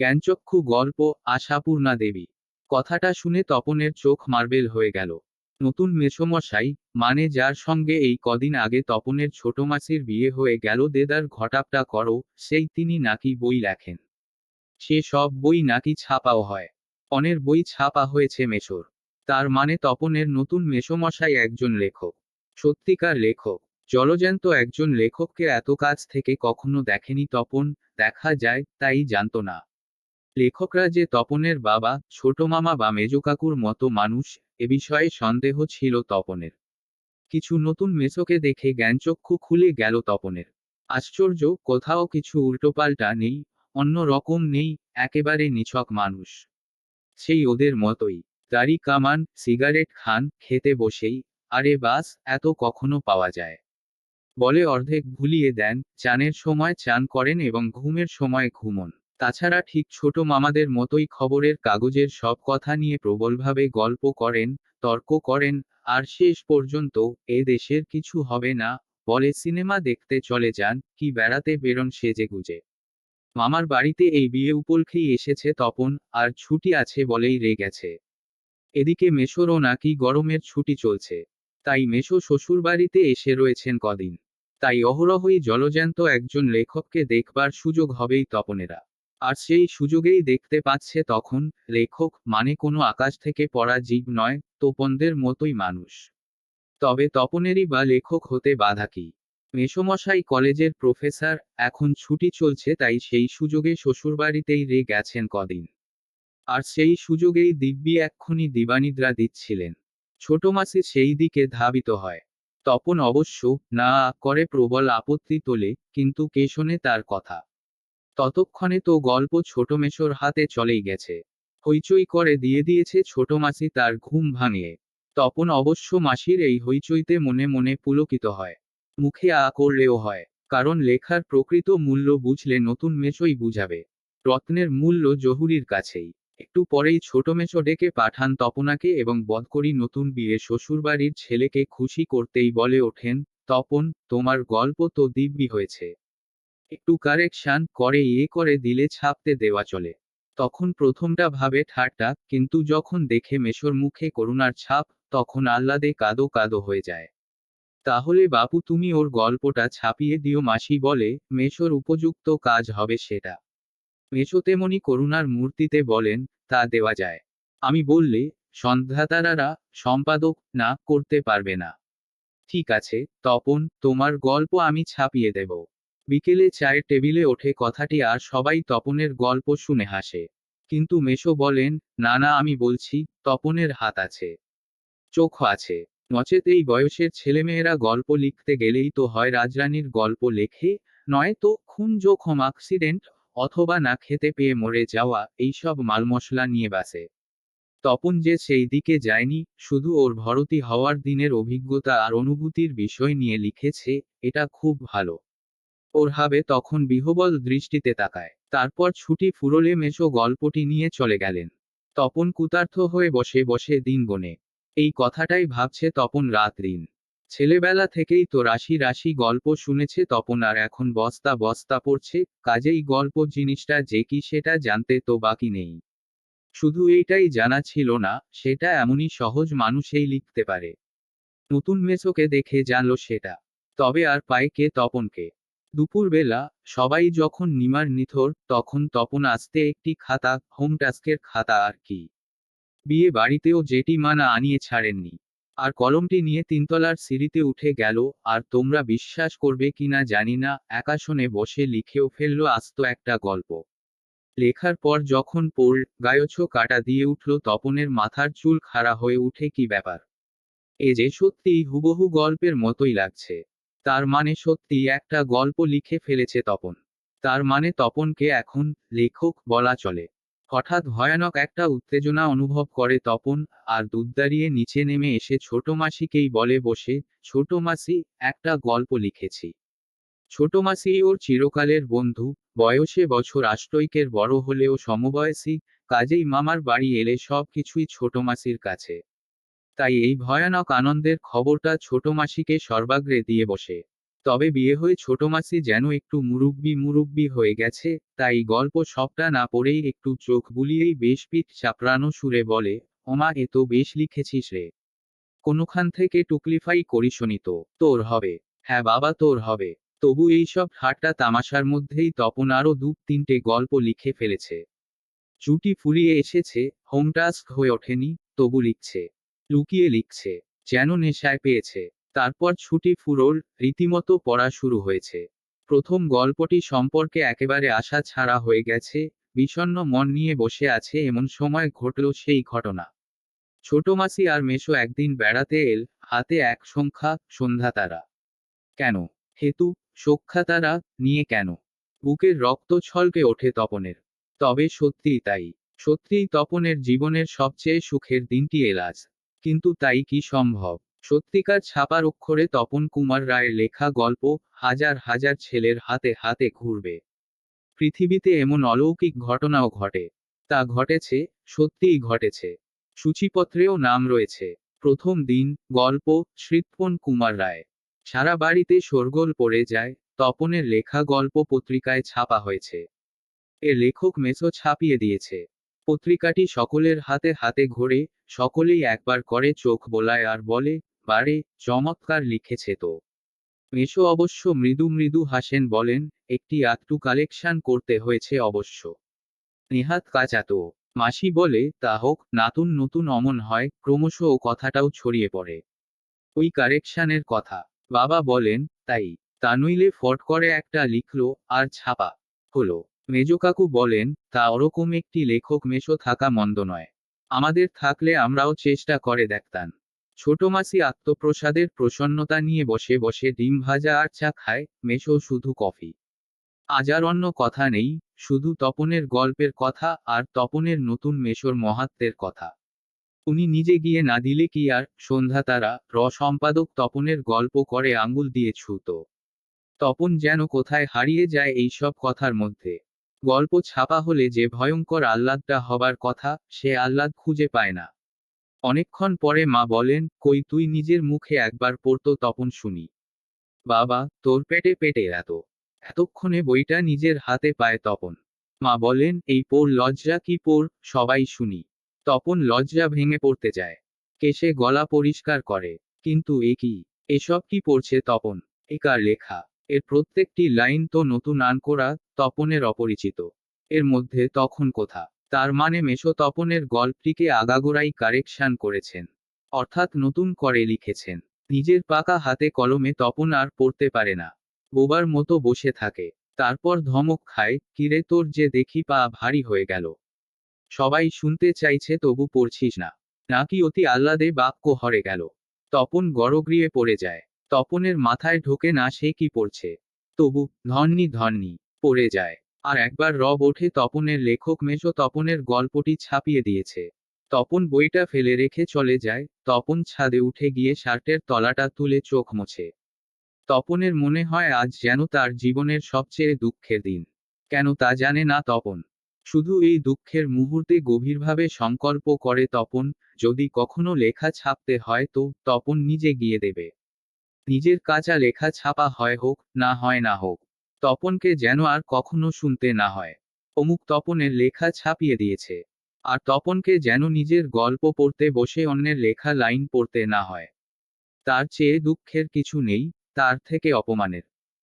জ্ঞানচক্ষু গল্প, আশাপূর্ণা দেবী। কথাটা শুনে তপনের চোখ মার্বেল হয়ে গেল। নতুন মেসমশাই মানে যার সঙ্গে এই কদিন আগে তপনের ছোট মাসির বিয়ে হয়ে গেল দেদার ঘটাপটা করো, সেই তিনি নাকি বই লেখেন। সে সব বই নাকি ছাপাও হয়। অনের বই ছাপা হয়েছে মেশোর তার মানে তপনের নতুন মেসমশাই একজন লেখক। সত্যিকার লেখক। জলজ্যান্ত একজন লেখককে এত কাছ থেকে কখনো দেখেনি তপন, দেখা যায়, তাই জানত না। লেখকরা যে তপনের বাবা, ছোট মামা বা মেজকাকুর মতো মানুষ, এ বিষয়ে সন্দেহ ছিল তপনের। কিছু নতুন মেসোকে দেখে জ্ঞানচক্ষু খুলে গেল তপনের। আশ্চর্য, কোথাও কিছু উল্টোপাল্টা নেই, অন্য রকম নেই, একেবারে নিছক মানুষ। সেই ওদের মতোই। দাড়ি কামান, সিগারেট খান, খেতে বসেই, আরে বাস, এত কখনো পাওয়া যায়। বলে অর্ধেক ভুলিয়ে দেন, চানের সময় চান করেন এবং ঘুমের সময় ঘুমন। তাছাড়া ঠিক ছোট মামাদের মতোই খবরের কাগজের সব কথা নিয়ে প্রবলভাবে গল্প করেন, তর্ক করেন, আর শেষ পর্যন্ত, এ দেশের কিছু হবে না বলে সিনেমা দেখতে চলে যান, কি বেড়াতে বেরোন সেজে গুজে। মামার বাড়িতে এই বিয়ে উপলক্ষেই এসেছে তপন, আর ছুটি আছে বলেই রে গেছে। এদিকে মেশোরও নাকি গরমের ছুটি চলছে। তাই মেশো শ্বশুরবাড়িতে এসে রয়েছেন কদিন। তাই অহরহই জলজ্যান্ত একজন লেখককে দেখবার সুযোগ হবেই তপনেরা। আর সেই সুযোগেই দেখতে পাচ্ছে তখন, লেখক মানে কোনো আকাশ থেকে পড়া জীব নয়, তোপনদের মতোই মানুষ। তবে তপনেরই বা লেখক হতে বাধা কি? মেসমশাই কলেজের প্রফেসর, এখন ছুটি চলছে তাই সেই সুযোগে শ্বশুরবাড়িতেই রে গেছেন কদিন। আর সেই সুযোগেই দিব্যি এক্ষুনি দিবানিদ্রা দিচ্ছিলেন। ছোট মাসি সেই দিকে ধাবিত হয়। তপন অবশ্য, না, করে প্রবল আপত্তি তোলে, কিন্তু কে শোনে তার কথা। ততক্ষণে তো গল্প ছোট মেশোর হাতে চলেই গেছে। হইচই করে দিয়ে দিয়েছে ছোট মাসি তার ঘুম ভাঙিয়ে। তপন অবশ্য মাসির এই হইচইতে মনে মনে পুলকিত হয়। মুখে আ করলেও হয়, কারণ লেখার প্রকৃত মূল্য বুঝলে নতুন মেশোই বুঝাবে। রত্নের মূল্য জহুরির কাছেই। একটু পরেই ছোট মেশো ডেকে পাঠান তপনাকে এবং বদকরি নতুন বিয়ে শ্বশুরবাড়ির ছেলেকে খুশি করতেই বলে ওঠেন, তপন, তোমার গল্প তো দিব্যি হয়েছে। একটু কারেকশান করে ইয়ে করে দিলে ছাপতে দেওয়া চলে। তখন প্রথমটা ভাবে ঠাট্টা, কিন্তু যখন দেখে মেশোর মুখে করুণার ছাপ, তখন আহ্লাদে কাদো কাদো হয়ে যায়। তাহলে বাপু, তুমি ওর গল্পটা ছাপিয়ে দিও, মাসি বলে, মেশোর উপযুক্ত কাজ হবে সেটা। মেশো তেমনি করুণার মূর্তিতে বলেন, তা দেওয়া যায়। আমি বললে, সন্ধ্যাতারারা সম্পাদক না করতে পারবে না। ঠিক আছে, তপন, তোমার গল্প আমি ছাপিয়ে দেব। বিকেলে চায়ের টেবিলে ওঠে কথাটি আর সবাই তপনের গল্প শুনে হাসে। কিন্তু মেশো বলেন, না না, আমি বলছি, তপনের হাত আছে। চোখ আছে। নচেত এই বয়সের ছেলেমেয়েরা গল্প লিখতে গেলেই তো হয় রাজরানীর গল্প লেখে, নয় তো খুন জোখম, অ্যাক্সিডেন্ট, অথবা না খেতে পেয়ে মরে যাওয়া, এইসব মালমশলা নিয়ে বাসে। তপন যে সেই দিকে যায়নি, শুধু ওর ভরতি হওয়ার দিনের অভিজ্ঞতা আর অনুভূতির বিষয় নিয়ে লিখেছে, এটা খুব ভালো। হাবে তখন বিহবল দৃষ্টিতে তাকায়। তারপর ছুটি ফুরলে মেশো গল্পটি নিয়ে চলে গেলেন। তপন কুতার্থ হয়ে বসে বসে দিন গনে। এই কথাটাই ভাবছে তপন রাত দিন। ছেলেবেলা থেকেই তো রাশি রাশি গল্প শুনেছে তপন আর এখন বস্তা বস্তা পড়ছে, কাজেই গল্প জিনিসটা যে কি সেটা জানতে তো বাকি নেই। শুধু এইটাই জানা ছিল না, সেটা এমনই সহজ মানুষেই লিখতে পারে। নতুন মেসোকে দেখে জানল সেটা। তবে আর পায় কে তপনকে? দুপুরবেলা সবাই যখন নিমার নিথর, তখন তপন আসতে একটি খাতা, হোম টাস্কের খাতা আর কি। বিয়ে বাড়িতেও যেটি মানা আনিয়ে ছাড়েননি। আর কলমটি নিয়ে তিনতলার সিঁড়িতে উঠে গেল, আর তোমরা বিশ্বাস করবে কিনা জানি না একাশনে বসে লিখেও ফেলল আস্ত একটা গল্প। লেখার পর যখন পড়ল, গায়ছ কাটা দিয়ে উঠল তপনের মাথার চুল খাড়া হয়ে উঠে কি ব্যাপার? এ যে সত্যিই হুবহু গল্পের মতোই লাগছে। তার মানে সত্যি একটা গল্প লিখে ফেলেছে তপন। তার মানে তপনকে এখন লেখক বলা চলে। হঠাৎ ভয়ানক একটা উত্তেজনা অনুভব করে তপন, আর দুধ দাঁড়িয়ে নিচে নেমে এসে ছোট মাসিকেই বলে, বসে, ছোট মাসি, একটা গল্প লিখেছি। ছোট মাসি ওর চিরকালের বন্ধু, বয়সে বছর আষ্টৈকের বড় হলেও সমবয়সী, কাজেই মামার বাড়ি এলে সব কিছুই ছোট মাসির কাছে। তাই এই ভয়ানক আনন্দের খবরটা ছোট মাসিকে সর্বাগ্রে দিয়ে বসে। তবে বিয়ে হয়ে ছোট মাসি যেন একটু মুরুব্বি মুরুব্বি হয়ে গেছে, তাই গল্প সবটা না পড়েই একটু চোখ বুলিয়েই বেশ পিঠ চাপড়ানো সুরে বলে, ওমা, এ তো বেশ লিখেছিস রে। কোনোখান থেকে টুকলিফাই করিসনি তো, তোর হবে। হ্যাঁ বাবা, তোর হবে। তবু এইসব ঠাট্টা তামাশার মধ্যেই তপন আরও দু তিনটে গল্প লিখে ফেলেছে। চুটি ফুরিয়ে এসেছে, হোমটাস্ক হয়ে ওঠেনি, তবু লিখছে। লুকিয়ে লিখছে, যেন নেশায় পেয়েছে। তারপর ছুটি ফুরোল রীতিমতো পড়া শুরু হয়েছে। প্রথম গল্পটি সম্পর্কে একেবারে আশা ছাড়া হয়ে গেছে, বিষণ্ণ মন নিয়ে বসে আছে এমন সময় ঘটল সেই ঘটনা। ছোট মাসি আর মেশো একদিন বেড়াতে এল, হাতে এক সংখ্যা সন্ধ্যা তারা। কেন? হেতু, সখ্যা তারা নিয়ে কেন? বুকের রক্ত ছলকে ওঠে তপনের। তবে সত্যিই তাই। সত্যিই তপনের জীবনের সবচেয়ে সুখের দিনটি এলাজ কিন্তু তাই কি সম্ভব? সত্যিকার ছাপার অক্ষরে তপন কুমার রায়ের লেখা গল্প হাজার হাজার ছেলের হাতে হাতে ঘুরবে। পৃথিবীতে এমন অলৌকিক ঘটনাও ঘটে। তা ঘটেছে, সত্যিই ঘটেছে। সূচিপত্রেও নাম রয়েছে, প্রথম দিন, গল্প শ্রীতপন কুমার রায়। সারা বাড়িতে শোরগোল পড়ে যায়, তপনের লেখা গল্প পত্রিকায় ছাপা হয়েছে। এর লেখক মেসো ছাপিয়ে দিয়েছে। পত্রিকাটি সকলের হাতে হাতে ঘোরে, সকলেই একবার করে চোখ বোলায় আর বলে, বারে, চমৎকার লিখেছে তো। মেশো অবশ্য মৃদু মৃদু হাসেন বলেন, একটি আটটু কালেকশন করতে হয়েছে অবশ্য। নেহাত কাঁচা তো। মাসি বলে, তা হোক, নাতুন নতুন অমন হয়, ক্রমশ ও কথাটাও ছড়িয়ে পড়ে। ওই কারেকশানের কথা। বাবা বলেন, তাই। তা নইলে ফট করে একটা লিখলো, আর ছাপা হলো। মেজকাকু বলেন, তা ওরকম একটি লেখক মেশো থাকা মন্দ নয়। আমাদের থাকলে আমরাও চেষ্টা করে দেখতাম। ছোট মাসি আত্মপ্রসাদের প্রসন্নতা নিয়ে বসে বসে ডিম ভাজা আর চা খায় মেশো শুধু কফি। আজ আর অন্য কথা নেই, শুধু তপনের গল্পের কথা আর তপনের নতুন মেশোর মহাত্মের কথা। উনি নিজে গিয়ে না দিলে কি আর, সন্ধ্যা তারা, র সম্পাদক তপনের গল্প করে আঙুল দিয়ে ছুত। তপন যেন কোথায় হারিয়ে যায় এইসব কথার মধ্যে। গল্প ছাপা হলে যে ভয়ঙ্কর আহ্লাদটা হবার কথা, সে আহ্লাদ খুঁজে পায় না। অনেকক্ষণ পরে মা বলেন, কই তুই নিজের মুখে একবার পড়তো তপন শুনি। বাবা, তোর পেটে পেটে এত। এতক্ষণে বইটা নিজের হাতে পায় তপন। মা বলেন, এই পোর লজ্জা কি পোর সবাই শুনি। তপন লজ্জা ভেঙে পড়তে যায়। কেশে গলা পরিষ্কার করে। কিন্তু এ কি? এসব কি পড়ছে তপন? একার লেখা? এর প্রত্যেকটি লাইন তো নতুন আন করা তপনের অপরিচিত। এর মধ্যে তখন কোথা? তার মানে মেশো তপনের গল্পটিকে আগাগোড়াই কারেকশন করেছেন। অর্থাৎ নতুন করে লিখেছেন। নিজের পাকা হাতে কলমে তপন আর পড়তে পারে না। বোবার মতো বসে থাকে। তারপর ধমক খায়, কিরে তোর যে দেখি পা ভারী হয়ে গেল। সবাই শুনতে চাইছে তবু পড়ছিস না। নাকি অতি আহ্লাদে বাক্য হরে গেল। তপন গড়গড়িয়ে পড়ে যায়। তপনের মাথায় ঢোকে না সে কি পড়ছে। তবু ধন্নি ধন্নি পড়ে যায়। আর একবার রব ওঠে তপনের লেখক মেশো তপনের গল্পটি ছাপিয়ে দিয়েছে। তপন বইটা ফেলে রেখে চলে যায়। তপন ছাদে উঠে গিয়ে শার্টের তলাটা তুলে চোখ মোছে। তপনের মনে হয় আজ যেন তার জীবনের সবচেয়ে দুঃখের দিন। কেন তা জানে না তপন? শুধু এই দুঃখের মুহূর্তে গভীরভাবে সংকল্প করে তপন, যদি কখনো লেখা ছাপতে হয় তো তপন নিজে গিয়ে দেবে। নিজের কাঁচা লেখা ছাপা হয় হোক, না হয় না হোক, তপনকে যেন আর কখনো শুনতে না হয়। অমুক তপনের লেখা ছাপিয়ে দিয়েছে। আর তপনকে যেন নিজের গল্প পড়তে বসে অন্যের লেখা লাইন পড়তে না হয়। তার চেয়ে দুঃখের কিছু নেই, তার থেকে অপমানের।